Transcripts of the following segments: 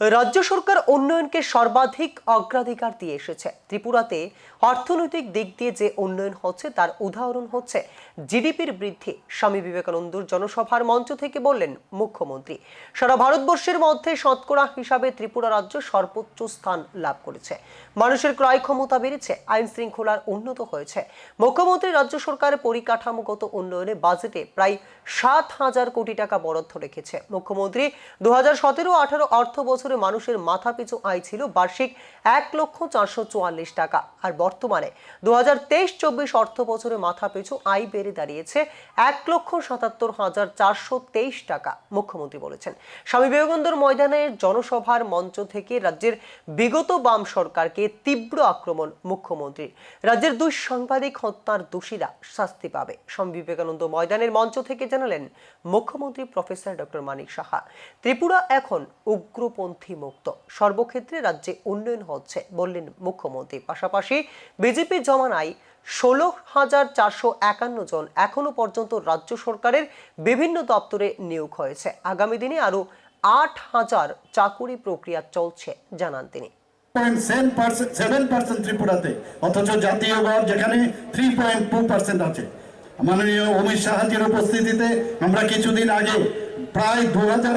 রাজ্য সরকার উন্নয়নকে সর্বাধিক অগ্রাধিকার দিয়ে এসেছে। ত্রিপুরাতে অর্থনৈতিক দিক দিয়ে যে উন্নয়ন হচ্ছে, তার উদাহরণ হচ্ছে জিডিপির বৃদ্ধি। স্বামী বিবেকানন্দর জনসভার মঞ্চ থেকে বললেন মুখ্যমন্ত্রী, সারা ভারতবর্ষের মধ্যে শতকরা হিসাবে ত্রিপুরা রাজ্য সর্বোচ্চ স্থান লাভ করেছে। মানুষের ক্রয় ক্ষমতা বেড়েছে, আইন শৃঙ্খলার উন্নত হয়েছে। মুখ্যমন্ত্রী রাজ্য সরকার পরিকাঠামোগত উন্নয়নে বাজেটে প্রায় সাত হাজার কোটি টাকা বরাদ্দ রেখেছে। মুখ্যমন্ত্রী দু হাজার সতেরো আঠারো অর্থ বছরে মানুষের মাথাপিছু আয় ছিল বার্ষিক এক লক্ষ চারশো চুয়াল্লিশ টাকা। আর বর্তমানে দু হাজার তেইশ চব্বিশ অর্থ বছরে মাথাপিছু আয় বেড়ে দাঁড়িয়েছে এক লক্ষ সাতাত্তর হাজার চারশো তেইশ টাকা, মুখ্যমন্ত্রী বলেছেন। স্বামী বিবেকানন্দর ময়দানে জনসভার মঞ্চ থেকে রাজ্যের বিগত বাম সরকারকে তীব্র আক্রমণ মুখ্যমন্ত্রীর রাজ্যের দুই সাংবাদিক হত্যার দোষীরা শাস্তি পাবে। স্বামী বিবেকানন্দ ময়দানের মঞ্চ থেকে জানালেন, মুখ্যমন্ত্রী প্রফেসর ডক্টর মানিক সাহা। ত্রিপুরা এখন উগ্রপন্থী মুক্ত সর্বক্ষেত্রে রাজ্যে উন্নয়ন হচ্ছে, বললেন মুখ্যমন্ত্রী। পাশাপাশি বিজেপি জমানায় ষোলো হাজার চারশো একান্ন জন এখনও পর্যন্ত রাজ্য সরকারের বিভিন্ন দপ্তরে নিয়োগ হয়েছে। আগামী দিনে আরও আট হাজার চাকুরি প্রক্রিয়া চলছে, জানান তিনি। ত্রিপুরাতে, অথচ জাতীয় গড় যেখানে থ্রি পয়েন্ট টু পার্সেন্ট আছে। মাননীয় অমিত শাহাজির উপস্থিতিতে আমরা কিছুদিন আগে প্রায় দু হাজার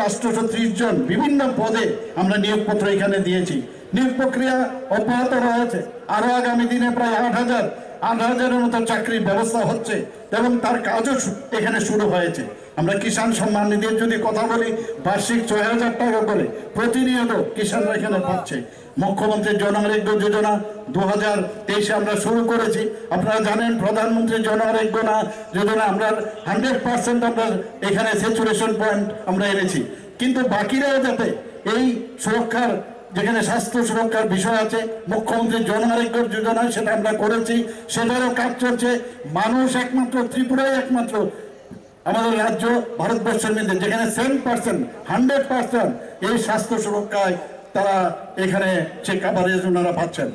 জন বিভিন্ন পদে আমরা নিয়োগপত্র এখানে দিয়েছি। নিয়োগ প্রক্রিয়া অব্যাহত রয়েছে। আরও আগামী দিনে প্রায় আট হাজার আট হাজারের মতো চাকরির ব্যবস্থা হচ্ছে এবং তার কাজও এখানে শুরু হয়েছে। আমরা কিষাণ সম্মান নিধির যদি কথা বলি, বার্ষিক ছয় হাজার টাকা করে প্রতিনিয়ত কিষাণরা এখানে পাচ্ছে। মুখ্যমন্ত্রীর জনআরোগ্য যোজনা দু হাজার তেইশে আমরা শুরু করেছি। আপনারা জানেন প্রধানমন্ত্রীর জনআরোগ্য না যোজনা আমরা হান্ড্রেড পার্সেন্ট আমরা এখানে স্যাচুরেশন পয়েন্ট আমরা এনেছি। কিন্তু বাকিরাও যাতে এই সুরক্ষার যেখানে স্বাস্থ্য সুরক্ষার বিষয় আছে মুখ্যমন্ত্রীর জনআরোগ্য যোজনা সেটা আমরা করেছি, সেটারও কাজ চলছে। মানুষ একমাত্র ত্রিপুরায় একমাত্র আমাদের রাজ্য, ভারতবর্ষের মধ্যে, যেখানে সেভেন পার্সেন্ট হান্ড্রেড পার্সেন্ট এই স্বাস্থ্য সুরক্ষায় তারা এখানে সে কাভারেজ ওনারা পাচ্ছেন।